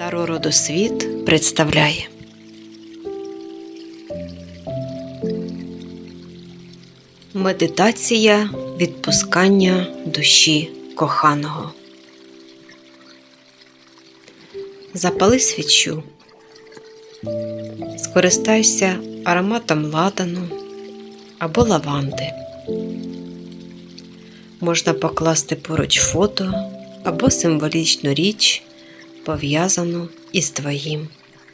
Таро Родосвіт представляє Медитація відпускання душі коханого. Запали свічу. Скористайся ароматом ладану або лаванди. Можна покласти поруч фото або символічну річ, пов'язану із твоїм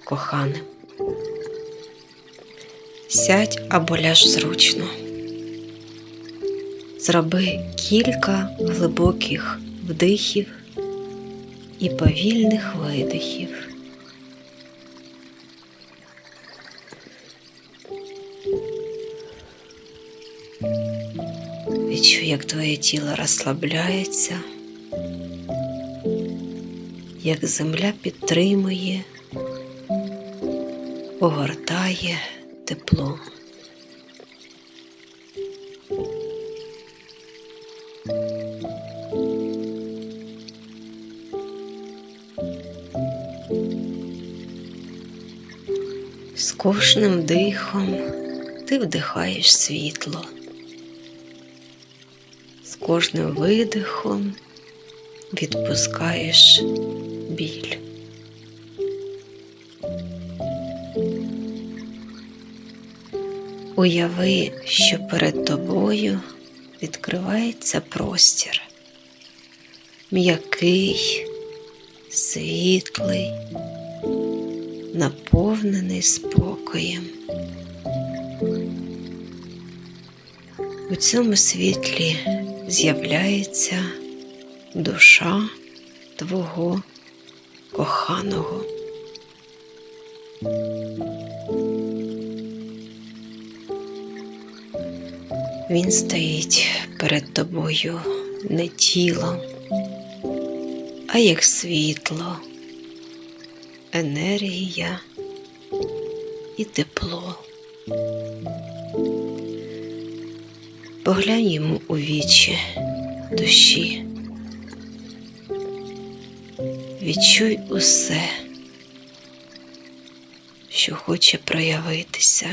коханим. Сядь або ляж зручно. Зроби кілька глибоких вдихів і повільних видихів. Відчуй, як твоє тіло розслабляється, як земля підтримує, огортає тепло. З кожним дихом ти вдихаєш світло. З кожним видихом відпускаєш біль. Уяви, що перед тобою відкривається простір, м'який, світлий, наповнений спокоєм. У цьому світлі з'являється душа твого коханого. Він стоїть перед тобою не тілом, а як світло, енергія і тепло. Поглянь йому у вічі душі. Відчуй усе, що хоче проявитися.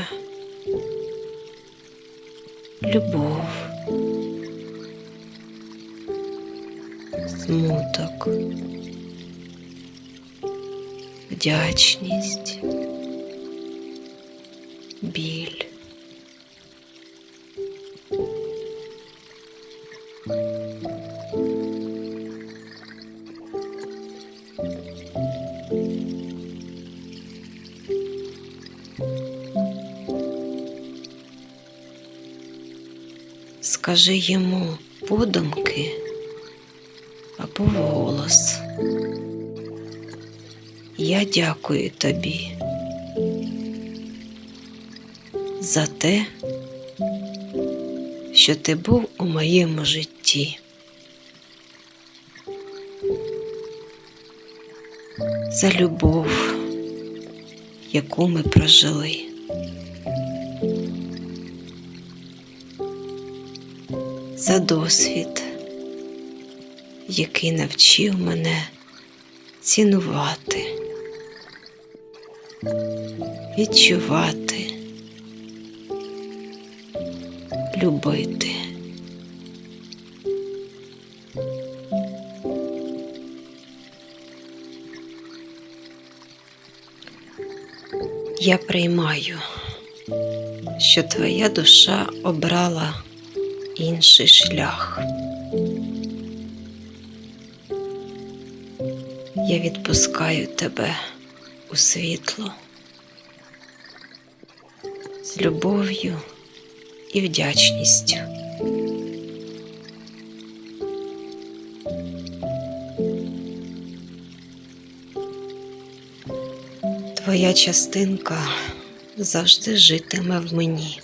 Любов, смуток, вдячність, біль. Скажи йому подумки або вголос. Я дякую тобі за те, що ти був у моєму житті. За любов, яку ми прожили. За досвід, який навчив мене цінувати, відчувати, любити. Я приймаю, що твоя душа обрала інший шлях. Я відпускаю тебе у світло з любов'ю і вдячністю. Твоя частинка завжди житиме в мені.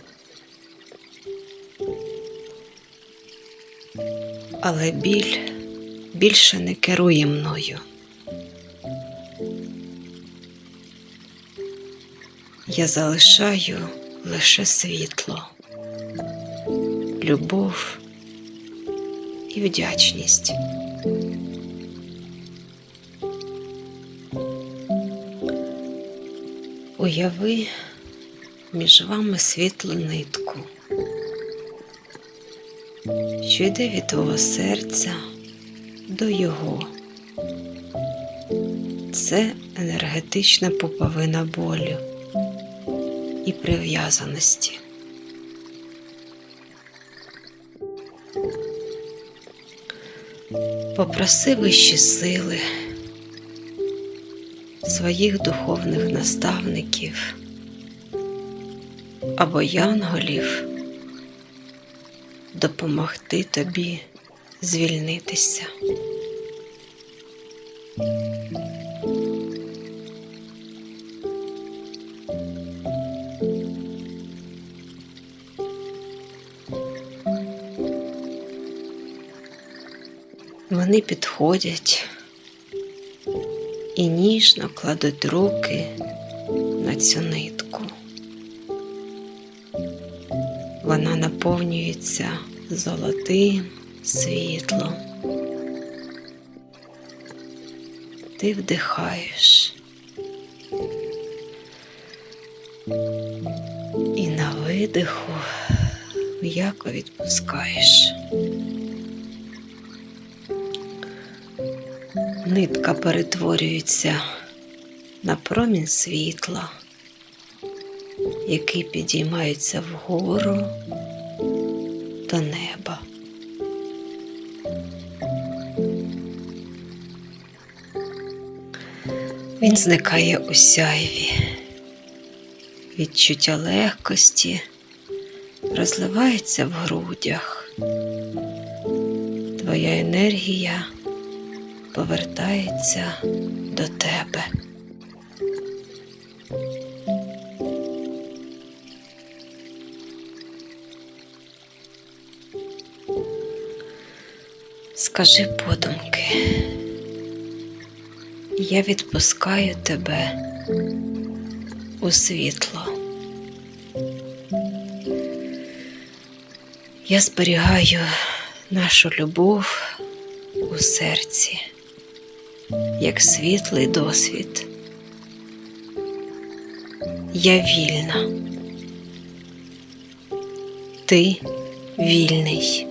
Але біль більше не керує мною. Я залишаю лише світло, любов і вдячність. Уяви між вами світлу нитку, що йде від твого серця до його. Це енергетична пуповина болю і прив'язаності. Попроси вищі сили своїх духовних наставників або янголів допомогти тобі звільнитися. Вони підходять і ніжно кладуть руки на цю нитку. Вона наповнюється золотим світлом. Ти вдихаєш і на видиху м'яко відпускаєш. Нитка перетворюється на промінь світла, який підіймається вгору до неба. Він зникає у сяйві, відчуття легкості розливається в грудях. Твоя енергія повертається до тебе. Скажи подумки, я відпускаю тебе у світло. Я зберігаю нашу любов у серці, як світлий досвід. Я вільна. Ти вільний.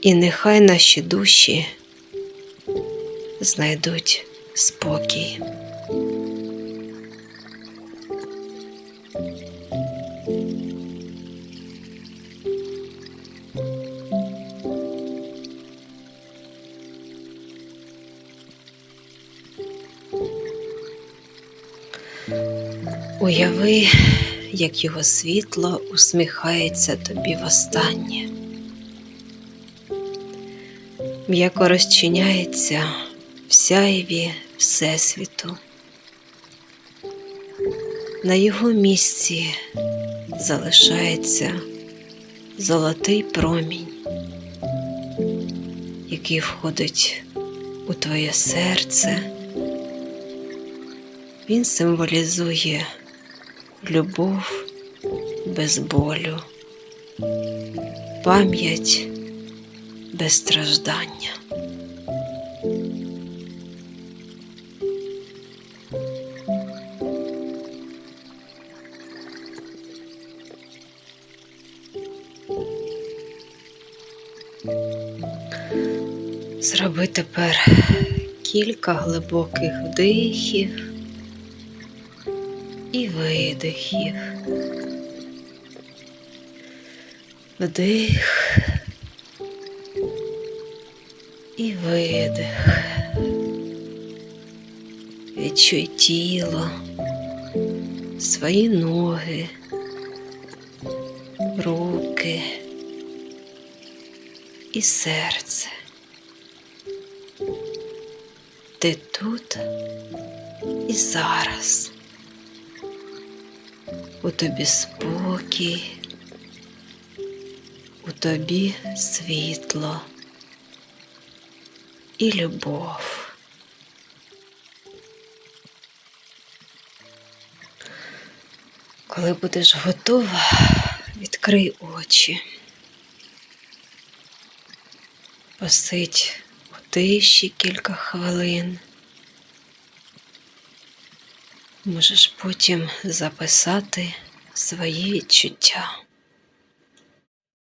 І нехай наші душі знайдуть спокій. Уяви, як його світло усміхається тобі востаннє. М'яко розчиняється в сяйві Всесвіту. На його місці залишається золотий промінь, який входить у твоє серце. Він символізує любов без болю, пам'ять без страждання. Зроби тепер кілька глибоких вдихів і видихів. Вдих і видих. Відчуй тіло, свої ноги, руки і серце. Ти тут і зараз. У тобі спокій, у тобі світло і любов. Коли будеш готова, відкрий очі. Посидь у тиші кілька хвилин. Можеш потім записати свої відчуття.